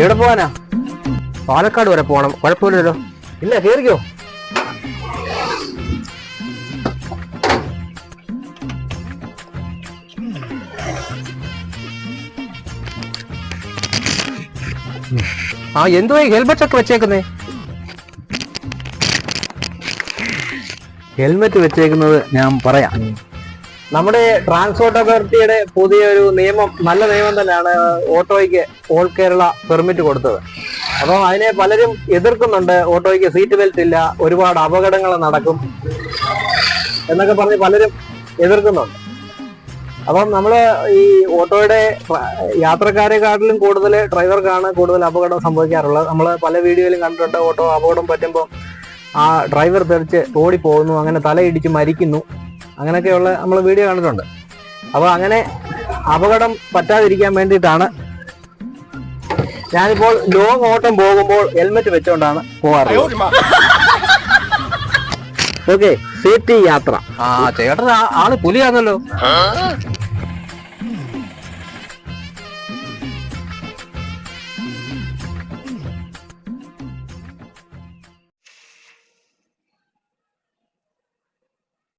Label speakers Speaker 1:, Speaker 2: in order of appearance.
Speaker 1: എവിടെ പോവാനാ? പാലക്കാട് വരെ പോണം. കുഴപ്പമില്ലല്ലോ. ഇല്ല കേറിക്കോ. ആ എന്തോ ഹെൽമെറ്റ് ഒക്കെ വെച്ചേക്കുന്നേ?
Speaker 2: ഹെൽമെറ്റ് വെച്ചേക്കുന്നത് ഞാൻ പറയാം.
Speaker 1: നമ്മുടെ ട്രാൻസ്പോർട്ട് അതോറിറ്റിയുടെ പുതിയ ഒരു നിയമം നല്ല നിയമം തന്നെയാണ് ഓട്ടോയ്ക്ക് ഓൾ കേരള പെർമിറ്റ് കൊടുത്തത്. അപ്പം അതിനെ പലരും എതിർക്കുന്നുണ്ട്. ഓട്ടോയ്ക്ക് സീറ്റ് ബെൽറ്റ് ഇല്ല ഒരുപാട് അപകടങ്ങൾ നടക്കും എന്നൊക്കെ പറഞ്ഞ് പലരും എതിർക്കുന്നുണ്ട്. അപ്പം നമ്മൾ ഈ ഓട്ടോയുടെ യാത്രക്കാരെക്കാട്ടിലും കൂടുതൽ ഡ്രൈവർക്കാണ് കൂടുതൽ അപകടം സംഭവിക്കാറുള്ളത്. നമ്മൾ പല വീഡിയോയിലും കണ്ടിട്ടുണ്ട് ഓട്ടോ അപകടം പറ്റുമ്പോൾ ആ ഡ്രൈവർ തെറിച്ച് ഓടിപ്പോകുന്നു അങ്ങനെ തലയിടിച്ച് മരിക്കുന്നു. അങ്ങനെയൊക്കെയുള്ള നമ്മൾ വീഡിയോ കണ്ടിട്ടുണ്ട്. അപ്പോൾ അങ്ങനെ അപകടം പറ്റാതിരിക്കാൻ വേണ്ടിയിട്ടാണ് ഞാനിപ്പോൾ ലോങ് ഓട്ടം പോകുമ്പോൾ ഹെൽമെറ്റ് വെച്ചുകൊണ്ടാണ് പോവാറ് ഓക്കെ സേഫ്റ്റി യാത്ര. ആ ചേട്ടൻ ആൾ പുലിയാണല്ലോ